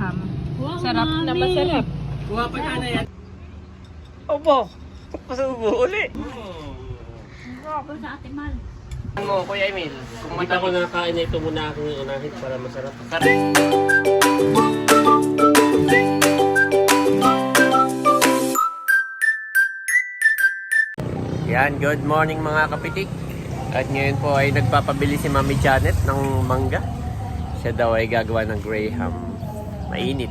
Graham. Sarap na masarap. Kuha pa sana yan. Opo. Pasubo uli. Ako sa ate Mal. Ano mo, Kuya Emil? Kung Hindi ako nakakain na ito muna aking unahin para masarap. Yan, good morning mga kapitik. At ngayon po ay nagpapabili si Mami Janet ng mangga. Siya daw ay gagawa ng Graham. Mainit.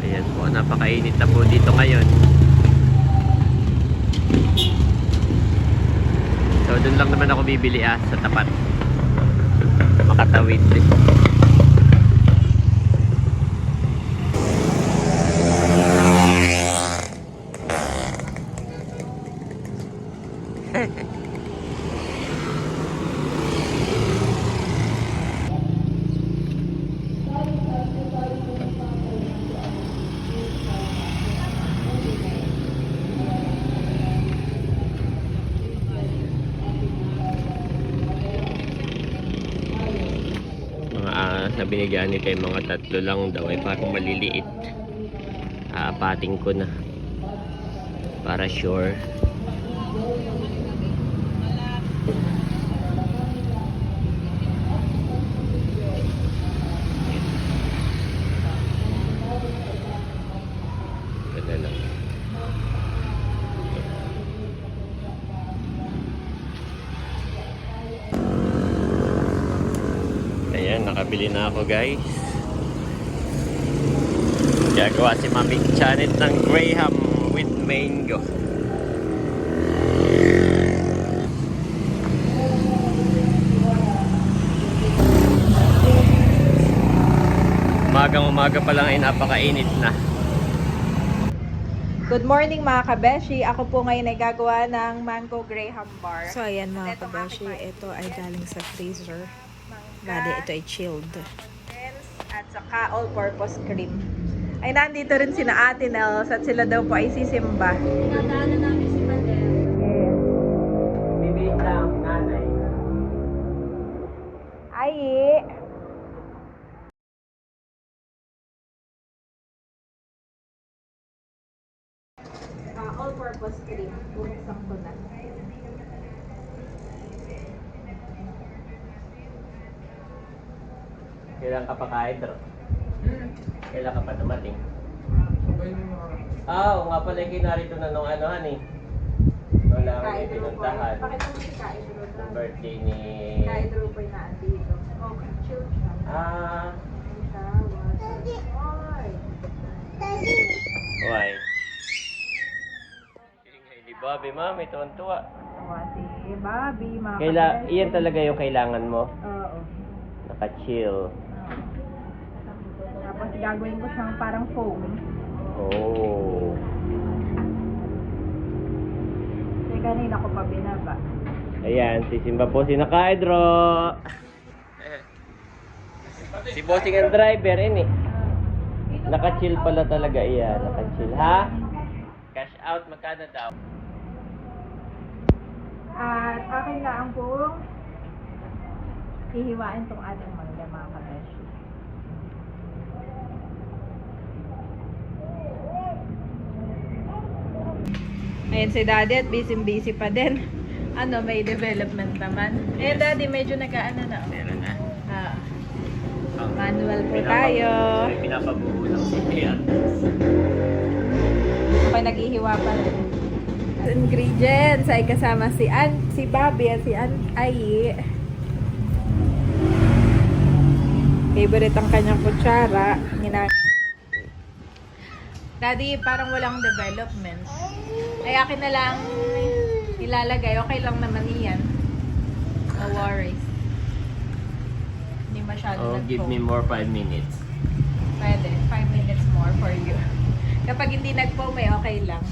Ayan po, napakainit na po dito ngayon. So, doon lang naman ako bibili ah, sa tapat. Makatawid. mga ni kay mga tatlo lang daw. Ay parang maliliit. Aapating ko na. Para sure Ganda lang. Ayan, nakabili na ako guys. Gagawa si Mami Janet ng Graham with mango. Umagang umaga pa lang ay napakainit na. Good morning mga kabeshi. Ako po ngayon ay gagawa ng mango graham bar. So, ayan mga kabeshi, ito ay galing sa freezer. Bali, ito ay chilled. at saka all-purpose cream. Ay nandito rin sina Ate Nels at sila daw po ay sisimba. Nadaanan namin si Madel. Yes. Bibili lang, nanay. Ay! Ah, all-purpose cream. Bumuksan ko na. Kailan ka pa ka-hydro? Kailan ka pa dumating? Ah, oo nga pala yung narito na nung ano, honey. Wala kami Kahit pinuntahan. Pakita mo si Kahit Yung birthday ni... Kahit Rupoy na andito. Okay, chill siya. Ah, Siya, Oy! why? Ni Bobby, mami, tuwan-tuwa. Tawa si Bobby, mga Kaila, iyan talaga yung kailangan mo. Oo. Naka-chill. Tapos gagawin ko siyang parang foam. Oh. Kasi kanina ko pa binaba. Ayan, sisimba po si Naka-hydro. si bossing ang driver, ini. Naka-chill pala talaga iya, naka-chill. Ha? Cash out, magkano daw? At akin na ang pong hihiwain tong ating mangga mga kabeshi. Ayan si daddy at busy-busy pa din. Ano, may development naman. Eh, daddy, medyo nag-ano na. Meron na. Ah, Ang manual po tayo. Pinapabuo ng CPR. Ako naghihiwa pa rin. Ingredients ay kasama si An, si Bobby at si An Ai. Favorite ang kanyang kutsara. Gina Daddy, parang walang development. Ay, akin na lang ilalagay. Okay lang naman yan. No worries. Hindi masyado Oh, give me more 5 minutes. Pwede. 5 minutes more for you. Kapag hindi nag-foam, eh, okay lang.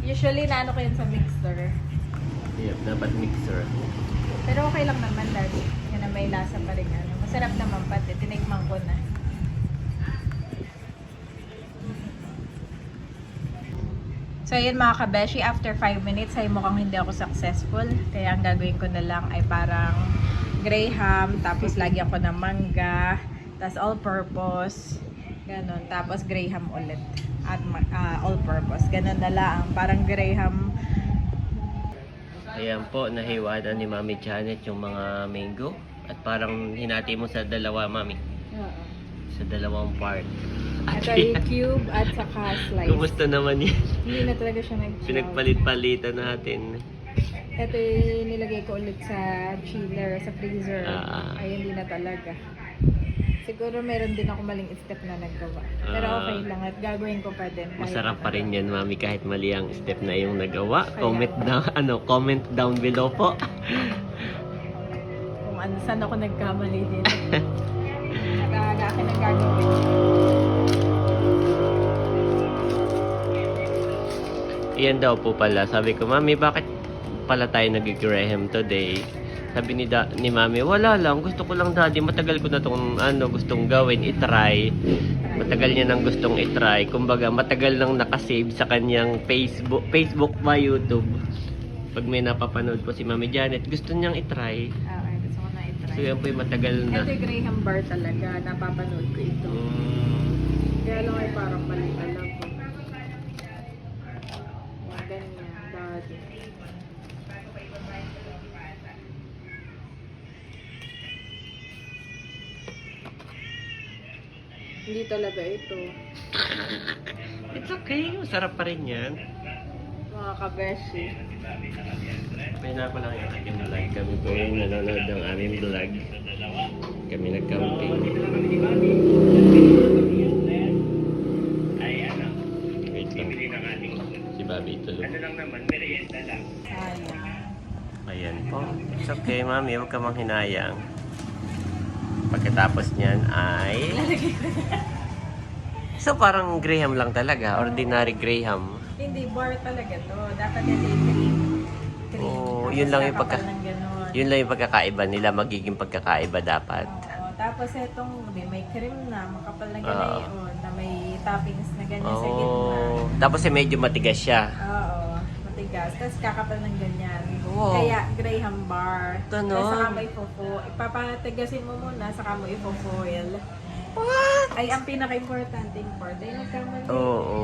Usually, naano ko yun sa mixer. Yep, dapat mixer. Pero okay lang naman, Daddy. Yan ang may lasa pa rin. Ano. Masarap naman pati. Tinikman ko na. So, yun mga kabeshi, after 5 minutes ay mukhang hindi ako successful. Kaya ang gagawin ko na lang ay parang graham, tapos lagyan ko ng mangga, tapos all-purpose. Ganon. Tapos Graham ulit. At ma- ah, all-purpose. Ganon na lang. Parang Graham. Ayan po, nahiwanan ni Mami Janet yung mga mango. At parang hinati mo sa dalawa, Mami. Sa dalawang part. Ito yung cube at saka slice. Kumusta naman yan? Hindi na talaga siya nag Pinagpalit-palitan natin. Ito yung nilagay ko ulit sa chiller, sa freezer. Ah. Ay, hindi na talaga. Siguro meron din ako maling step na naggawa. Pero Ah. okay lang at gagawin ko pa din. kahit Masarap pa rin yan, Mami, kahit mali ang step na yung nagawa. Kaya- Comment down, ano, comment down below po. Kung ano, saan ako nagkamali din. Nag-aaga akin gagawin. Iyan daw po pala. Sabi ko, Mami, bakit pala tayo nag-graham today? Sabi ni, da- ni Mami, wala lang. Gusto ko lang, Daddy. Matagal ko na itong ano, gustong gawin, itry. Matagal niya nang gustong itry. Kumbaga, matagal nang nakasave sa kanyang Facebook, Facebook ba, YouTube. Pag may napapanood po si Mami Janet, gusto niyang itry. Ah, okay, gusto ko na So, yan po yung matagal na. Ito yung Graham bar talaga. Napapanood ko ito. Mm, Kaya lang ay parang mali alam ko. Ganyan, dati. Hindi talaga ito. it's okay. Masarap pa rin yan. Mga kabeshi. May na ko lang yung aking vlog. Kami po yung nanonood ng aming vlog. Kami nag-camping. Wait lang. Si Bobby tulog. Sayang. Ayan po. It's okay, mami. Huwag ka mang hinayang. Pagkatapos niyan ay... So parang Graham lang talaga. Ordinary Graham. Hindi, bar talaga to. Dapat yan ay cream. Cream. Oo, Tapos yun lang yung pagka- ng. Yun lang yung pagkakaiba nila. Magiging pagkakaiba dapat. Oo, tapos itong may, may cream na, makapal na Ah. ganayon, na may toppings na ganyan sa gitna. Oh. Tapos eh, medyo matigas siya. Oo, matigas. Tapos kakapal ng ganyan. Wow. Kaya Graham bar. Ganon. Tapos saka may fofo. Ipapatigasin mo muna, saka mo ipo-foil. What? Ay, ang pinaka-importante part ay nagkamali. Oo.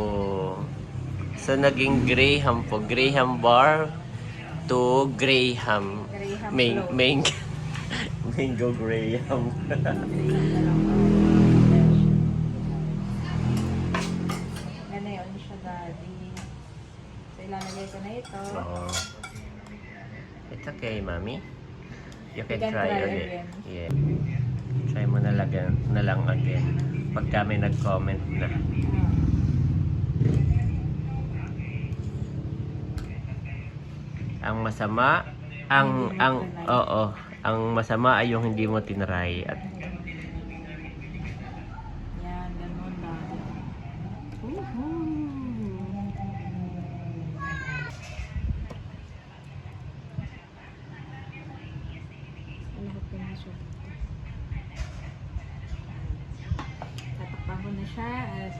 So, naging Graham po. Graham bar to Graham. Graham float. mang mango Graham. Ganayon siya, daddy. So, ilalagay ko na ito. Oo. It's okay, mami. You can, You can try, try again. again. Yeah. Try mo na, lagan, na lang again. Pagka may nag-comment na. Ang masama, ang, ang, oo, ang masama ay yung hindi mo tinry. At, Yan, ganun, ko na siya. Tatakpan ko na siya at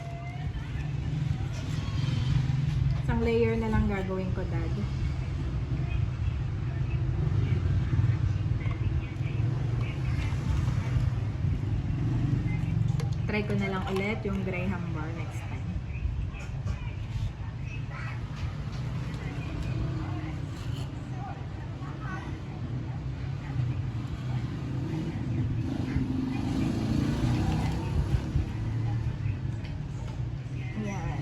isang layer na lang gagawin ko, dad. Try ko na lang ulit yung Graham bar next time. Yan.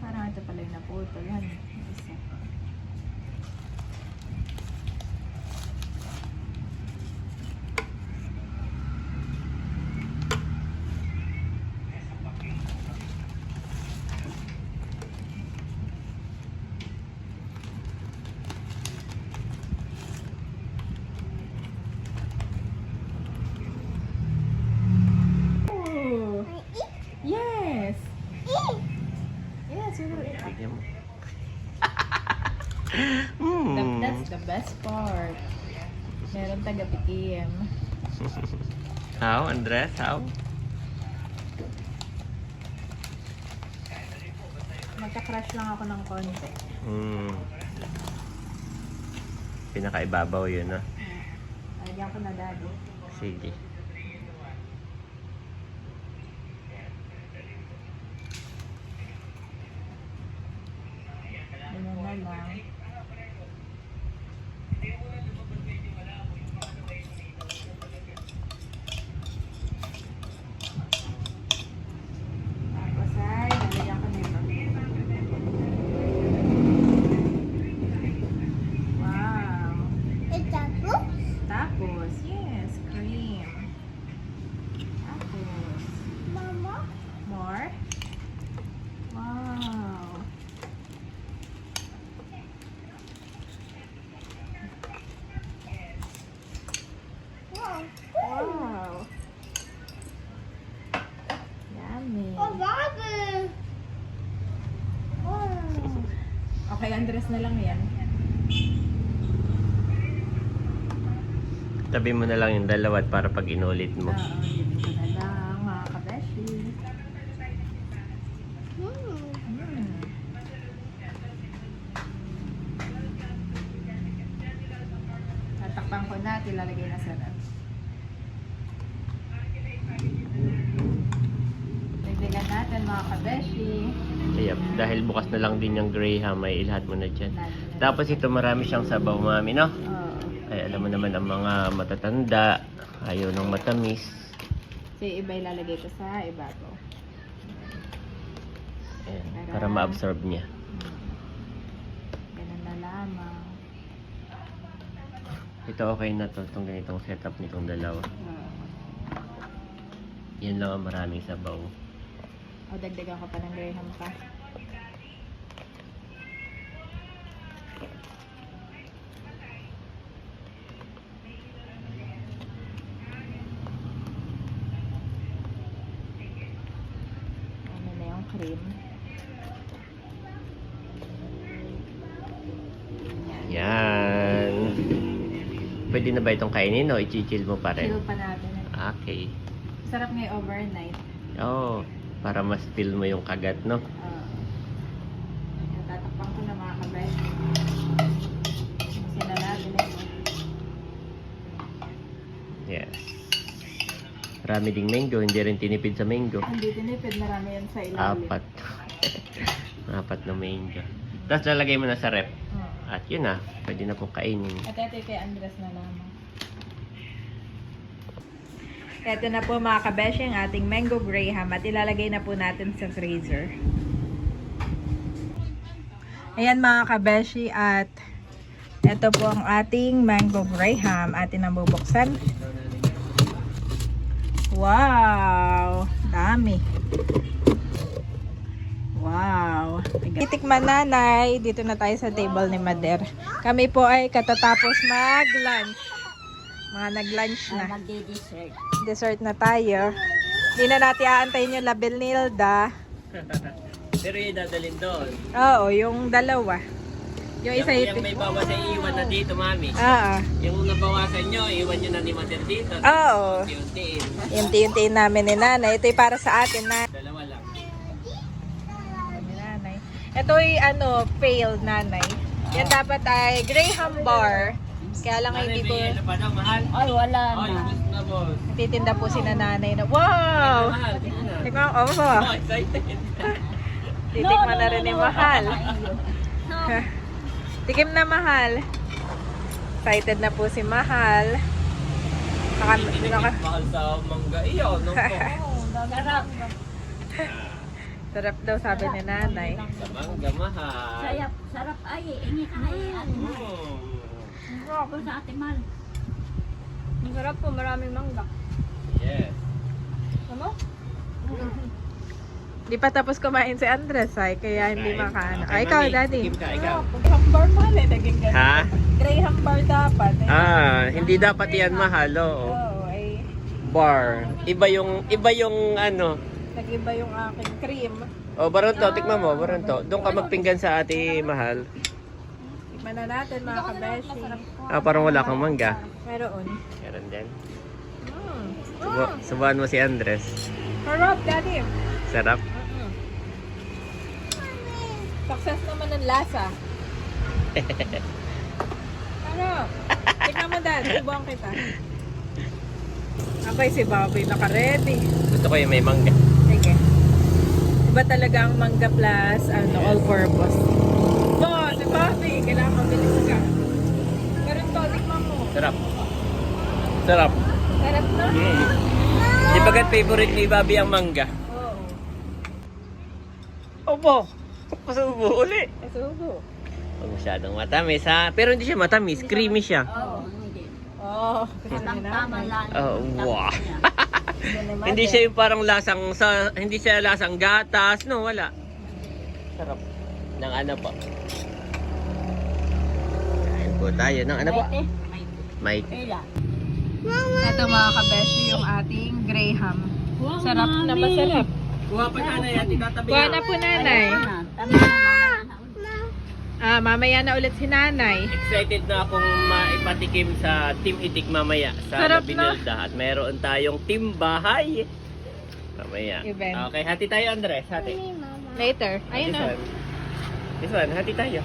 Parang ito pala yung naputol. Yan. Isa. Oh. Yes. Yes, you will eat. tignan mo. The, Hmm. that's the best part. Meron taga PTM. How, Andres? How? Magka-crush lang ako ng konti. Hmm. Pinakaibabaw yun, ah. Lagyan ko na daddy. Sige. Ganyan na lang. Tapos ay, lalagyan ko nito. Wow. Tapos, yes, cream. Tapos, more. Wow. Wow. Yummy. Okay, Andres na lang yan. Tabi mo na lang yung dalawa para pag inulit mo. Oo, dito na lang, mga kabeshi. Mm. Tatakpan ko na, at ilalagay na sa ref. Dagdagan natin mga kabeshi. Kaya dahil bukas na lang din yung Graham, ay ilhat mo na dyan. Tapos ito marami siyang sabaw, mami, no? Oo. Ay, alam mo naman ang mga matatanda, ayaw ng matamis. So, yung iba ilalagay ko sa ibabaw. Ayan, para ma-absorb niya. Ganun na lamang. Ito okay na to, itong ganitong setup nitong dalawa. Oo. Yan lang ang maraming sabaw. O, dagdagan ko pa ng graham pa. Ano na yung cream? Yan. Pwede na ba itong kainin o i-chill mo pa rin? Chill pa natin. Okay. Sarap nga overnight. Oo, para mas feel mo yung kagat, no? Uh, tatakpan ko na mga kabay. Kasi na ito. Yes. Marami ding mango, hindi rin tinipid sa mango. Hindi tinipid, marami yan sa ilalim. Apat. Apat na mango. Tapos lalagay mo na sa rep. Oo. At yun na, pwede na pong kainin. At ito kay Andres na lamang. Ito na po mga kabeshi ang ating mango graham at ilalagay na po natin sa freezer. Ayan mga kabeshi at ito po ang ating mango graham atin ang. Wow! Dami! Wow! Titikman nanay, dito na tayo sa table ni Mader. Kami po ay katatapos mag-lunch. Mga nag-lunch na. Magdi-dessert. Dessert na tayo. Hindi na natin aantayin yung label ni Hilda. Pero yung dadalhin doon. Oo, yung dalawa. Yung isa yung, ito. may bawas ay iwan na dito, mami. Oo. Yung nabawasan nyo, iwan nyo na ni Mater dito. Oo. Unti-untiin. Yung tiyuntiin namin ni nanay. Ito yung para sa atin na. Dalawa lang. Ni nanay. Ito yung ano, failed nanay. Yan dapat ay Graham bar. Kaya lang hindi ko Ano? Ay, wala Ay, na. gusto na, boss. titinda po si nanay na. Wow! Mahal, tingnan na. Tingnan ko, oh. Oh, excited. Titikman na rin ni Mahal. Tikim na Mahal. Excited na po si Mahal. Naka, naka, Mahal sa mangga. Iyo. Sarap. sarap daw sabi ni nanay. Sa mangga, mahal. Sarap. Sarap ay. Ingi ka ay. Mm. Ako sa Ate Mal. Ang sarap po, maraming mangga. Yes. Ano? Di pa tapos kumain si Andres ay, kaya hindi Kain. makaano. Okay, Ay, ikaw, mami. daddy. Tikim ka, ikaw. Graham bar mahal eh, naging ganun. Ha? Graham bar dapat. Eh. Ah, hindi dapat yan mahal, oo. Oo, ay Bar. Iba yung, iba yung ano. nag-iba yung aking cream. O, baronto, tikman mo, baronto. Doon ka magpinggan sa ate mahal. Tikman na natin mga kabeshi. Ah, parang wala kang mangga. Meron. Meron din. Mm. Subo, subuhan mo si Andres. Sarap, daddy. Sarap. Mm-mm. Success naman ng lasa. ano? Tingnan mo dad, subuhan kita. Abay, si Bobby naka-ready. Gusto ko yung may mangga. Sige. Iba talaga ang mangga plus ano, all-purpose. Oh, Bobby, kailangan mabilis ka. Pero to, tikman mo. Sarap. Sarap. Sarap na. Mm. Di bagat favorite ni Bobby ang mangga? Oo. Opo. Pasubo uli. Kasubo. Huwag masyadong matamis ha. Pero hindi siya matamis. Creamy siya. Oo. Kasi Tama lang. Oh, wow. hindi siya yung parang lasang sa hindi siya lasang gatas, no, wala. Sarap. Ng ano pa? Po tayo ng ano May tela. Ito mga kabeshi, yung ating Graham. Sarap na masarap. Kuha pa nanay at itatabi Kuha na po nanay. Na, na. Ah, mamaya na ulit si nanay. Excited na akong maipatikim sa Team Hitik mamaya sa Sarap Binilda at meron tayong team bahay. Mamaya. Event. Okay, hati tayo Andres, hati. Later. Ayun This na. one. This one, hati tayo.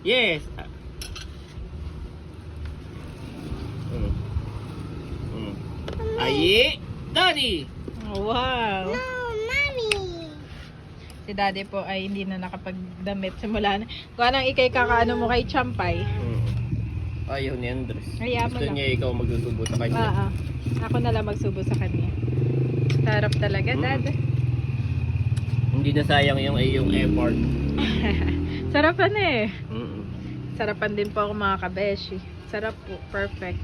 Yes. Mm. Mm. Ayi, Daddy. Wow. Si daddy po ay hindi na nakapagdamit simula na. Kung anong ikay kakaano mo kay Champay. Mm. Ayaw ni Andres. Mo Gusto lang. niya ikaw magsusubo sa kanya. Ah. Ako na lang magsubo sa kanya. Sarap talaga, Mm. dad. Hindi na sayang yung iyong effort. Sarapan eh. Sarapan din po ako mga kabeshi. Sarap po. Perfect.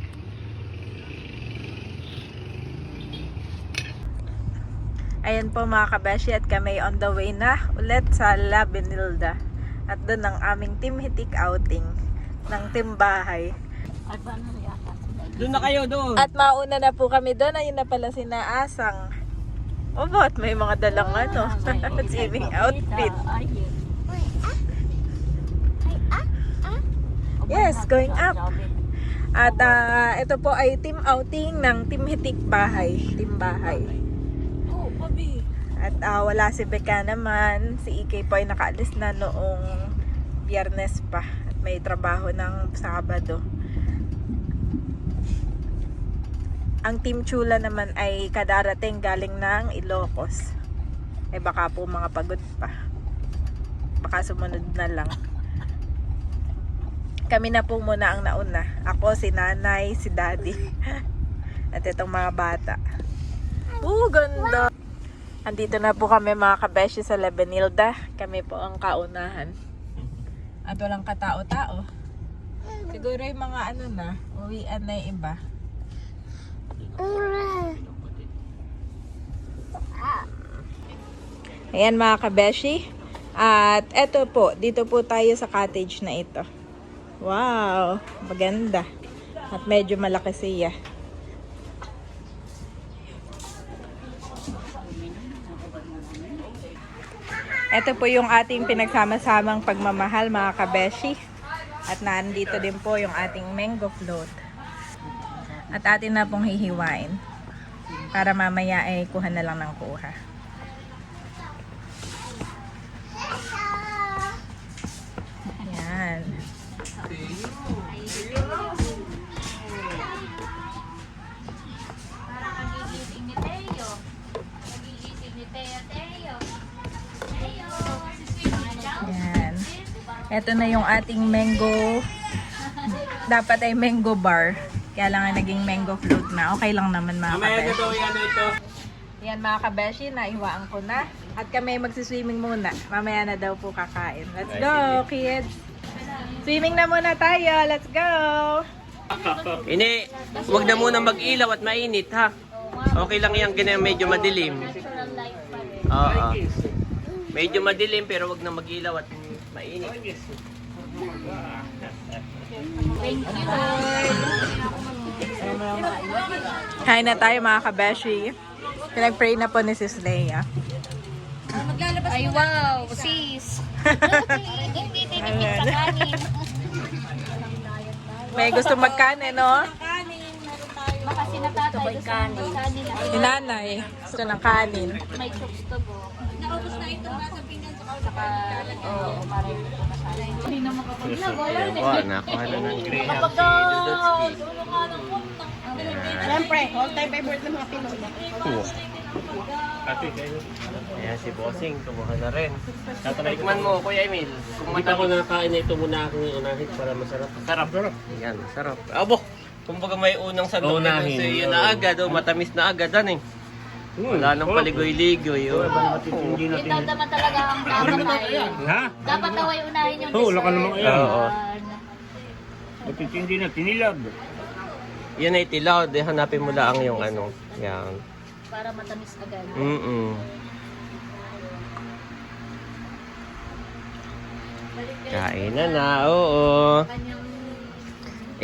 Ayan po mga kabeshi at kami on the way na ulit sa La Benilda. At doon ang aming team hitik outing ng team bahay. Sila? Doon na kayo doon. At mauna na po kami doon. Ayun na pala si Naasang. Opo, at may mga dalang ano, swimming outfit. Ay, yun. Yes, going up. At ah, ito po ay team outing ng Team Hitik Bahay. Team Bahay. Oh. At ah, wala si Becca naman. Si Ikay po ay nakaalis na noong biyernes pa. At may trabaho ng Sabado. Ang Team Chula naman ay kadarating galing ng Ilocos. Eh baka po mga pagod pa. Baka sumunod na lang. Kami na po muna ang nauna. Ako, si nanay, si daddy. At itong mga bata. Oo, ganda. Andito na po kami mga kabeshi sa Lebenilda. Kami po ang kaunahan. At walang katao-tao. Siguro yung mga ano na, uwian na yung iba. Ayan mga kabeshi. At eto po, dito po tayo sa cottage na ito. Wow, maganda. At medyo malaki siya. Ito po yung ating pinagsama-samang pagmamahal mga kabeshi. At nandito din po yung ating mango float. At atin na pong hihiwain. Para mamaya ay kuha na lang ng kuha. Ito na yung ating mango. Dapat ay mango bar. Kaya lang ay naging mango float na. Okay lang naman mga Mamaya na kabeshi. daw yan ito. Yan mga kabeshi, naiwaan ko na. At kami magsiswimming muna. Mamaya na daw po kakain. Let's Ay, go, kids! Swimming na muna tayo. Let's go! Ini, wag na muna mag-ilaw at mainit ha. Okay lang yan, ganyan medyo madilim. Oo. Medyo madilim pero wag na mag-ilaw at mainit. Thank you. Kain na tayo mga kabeshi. Pinag-pray na po ni Sis Leia. Ay, wow. Sis. Hindi tinikit sa kanin. May gusto magkanin, no? Baka sinatatay gusto ng kanin. Nanay. Gusto ng kanin. May chokes to go. Oo, pare. Hindi na makapag-vlog. Ayan na. po, nakuha na ng Kapag si puntang. Siyempre, all time favorite ng mga Pinoy. Ate, kayo. Ayan si Bossing, kumuha na rin. Tikman mo, Kuya Emil. Kung Hindi pa ako matamis. nakakain na ito muna aking unahin para masarap. Sarap. Ayan, sarap. Abo! Kumbaga may unang sandok Unahin. nito sa'yo na agad, oh, matamis na agad, ano eh. Wala nang paligoy-ligoy, oh. Hindi Yung dadama talaga ang kakakain. Ha? Dapat daw ay unahin yung Oo, wala ka namang dessert. Oo. Matitindi na, tinilab. Yan ay tilaw, de hanapin mo lang yung ano. Yan. Para matamis agad. Mm-mm. Kain na na, oo.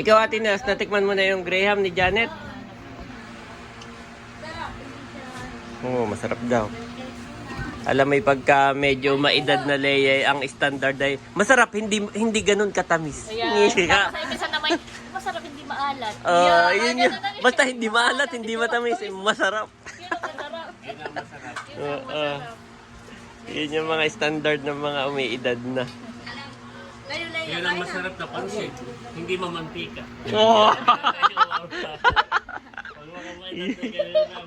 Ikaw, Ate Nas, natikman mo na yung Graham ni Janet? Oo, masarap daw. Alam mo, pagka medyo maedad na Leia, ang standard ay masarap, hindi hindi ganun katamis. Kaya, Nga. tapos ay minsan naman, masarap hindi maalat. Ah, Yeah, yun yun. Basta hindi maalat, hindi matamis, masarap. Yun ang masarap. Yun ang masarap. Oo. Yun yung mga standard ng mga umiidad na. Yan ang masarap na pansit. Hindi mamantika. Oo.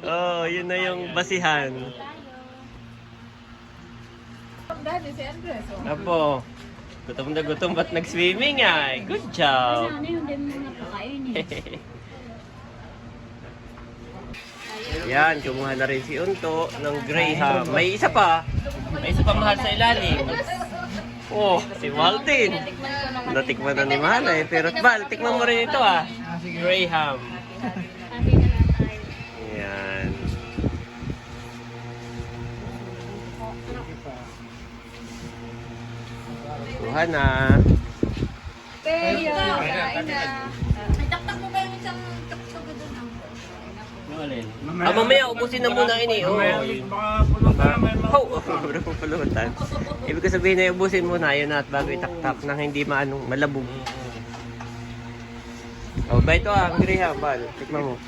oh, yun na yung basihan. Apo, gutom na gutom ba't nag-swimming ay? Good job. Ano yung din mga pakain eh. Yan, kumuha na rin si Unto ng Graham. May isa pa. May isa pa mahal sa ilalim. Oh, si Martin. Natikman na ni Mahal eh. Pero Val, tikman mo rin ito ah. Graham. Yan. Kuha na. May taktak mo ba yung isang taktak doon? Alin? Ah, mamaya ubusin na muna ini. Oh. Oh, oh, pulutan. Ibig ko sabihin na ubusin muna yun at bago itaktak nang hindi maanong malabog. Oh, ba ito ah, ang Graham, Val. Tikman mo.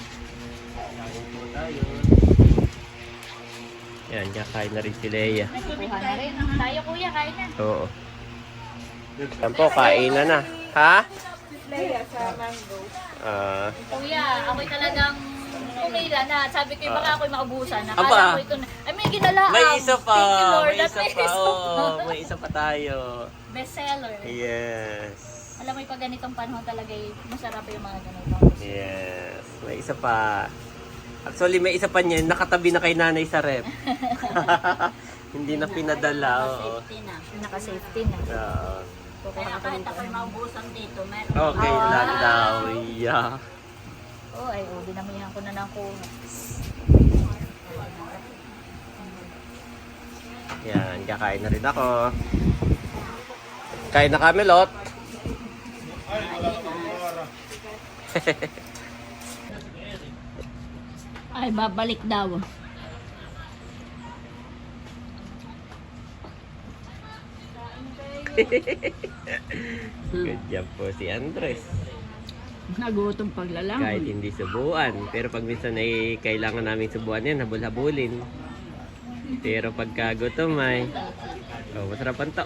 Yan, kakain na rin si Leia. Kuha na rin. Tayo kuya, kain na. Oo. Yan po, kain na na. Ha? Ah, Kuya, ako'y talagang pumila na. Sabi ko, baka ako'y maubusan. Aba. Nakala ko ito na. Ay, may ginalaang. may isa pa. Thank you, Lord. May at isa pa. Oo, may isa pa tayo. Bestseller. Yes. Alam mo, pag ganitong panahon talaga, eh, masarap yung mga ganito. Yes. May isa pa. Actually, may isa pa niyan. Nakatabi na kay nanay sa rep. Hindi na pinadala. Oo. Safety na. Naka-safety na. Oo. Kaya kahit ako'y maubusan dito, meron. Okay lang daw. Yeah. Oh, ay, oh, dinamihan ko na ng kuha. Yan, kakain na rin ako. Kain na kami, Lot. Ay, babalik daw. Good job po si Andres. Nagutom paglalang. Kahit hindi subuan. Pero pag minsan ay kailangan namin subuan yan, habol-habulin. Pero pagka gutom ay, oh, masarapan to.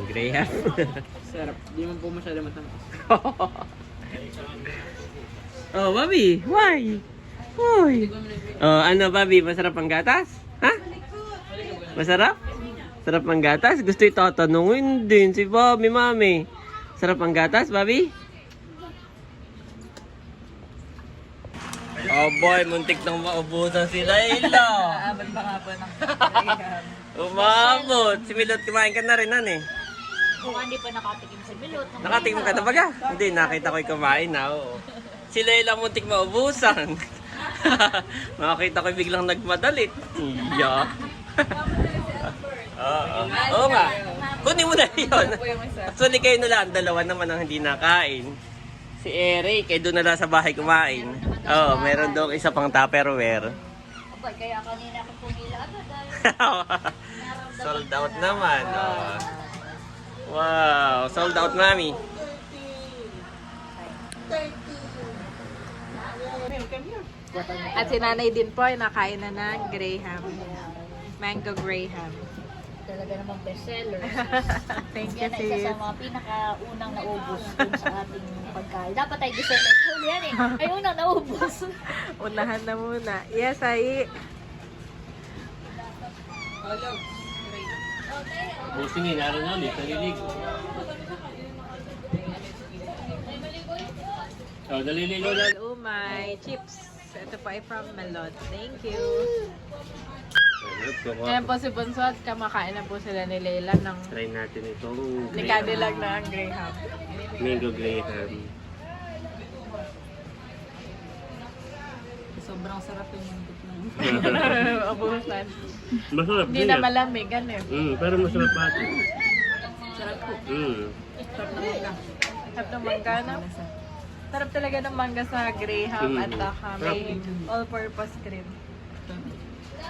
Ang graham. Sarap. Di man po masyado matamis. oh, Bobby, why? Hoy. Oh, ano, Bobby, masarap ang gatas? Ha? Masarap? Sarap ang gatas? Gusto itatanungin din si Bobby, mami. Sarap ang gatas, Bobby? Oh boy, muntik nang maubusan si Layla. Aabot pa nga po ng Umabot. Si Milot, kumain ka na rin, ano eh. Kung hindi pa nakatikim sa bilot. Nakatingin ka na baga? Hindi, nakita ko'y kumain na, oo. Si Layla muntik maubusan. Nakakita ko'y biglang nagmadalit. Iya. Oo. Oo nga. Kunin mo na yun. Actually, kayo na lang. Dalawa naman ang hindi nakain. Si Eric, eh doon na lang sa bahay kumain. Oo, meron doon isa pang tupperware. Abay, kaya kanina ako pumila agad. dahil sold out naman. oo. Wow, sold out mami. At si nanay din po ay nakain na ng Graham. Mango Graham. Talaga namang bestseller. Thank you, Yan na isa sis. sa mga pinakaunang naubos dun sa ating pagkain. Dapat ay bestseller. Huli yan eh. Ay unang naubos. Unahan na muna. Yes, ay. Busingin, araw na ulit, naliligo. Oh, naliligo na. Umay, chips. Ito pa ay from Melon. Thank you. Ngayon po si Bunso at kamakain na po sila ni Leila ng Try natin itong ni Cadillac na ang Graham. Mango Graham. Sobrang sarap yung mundot ng Abusan. Masarap Hindi na yan. malamig, ano eh. Mm, pero masarap pa ito. Sarap po. Mm. Sarap na mangga. Sarap ng mangga, no? Sarap talaga ng mangga sa Graham Mm. at saka may all-purpose cream.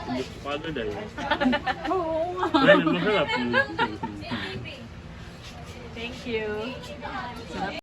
Gusto ko agad ay. Oo nga. Well, masarap. Thank you. Sarap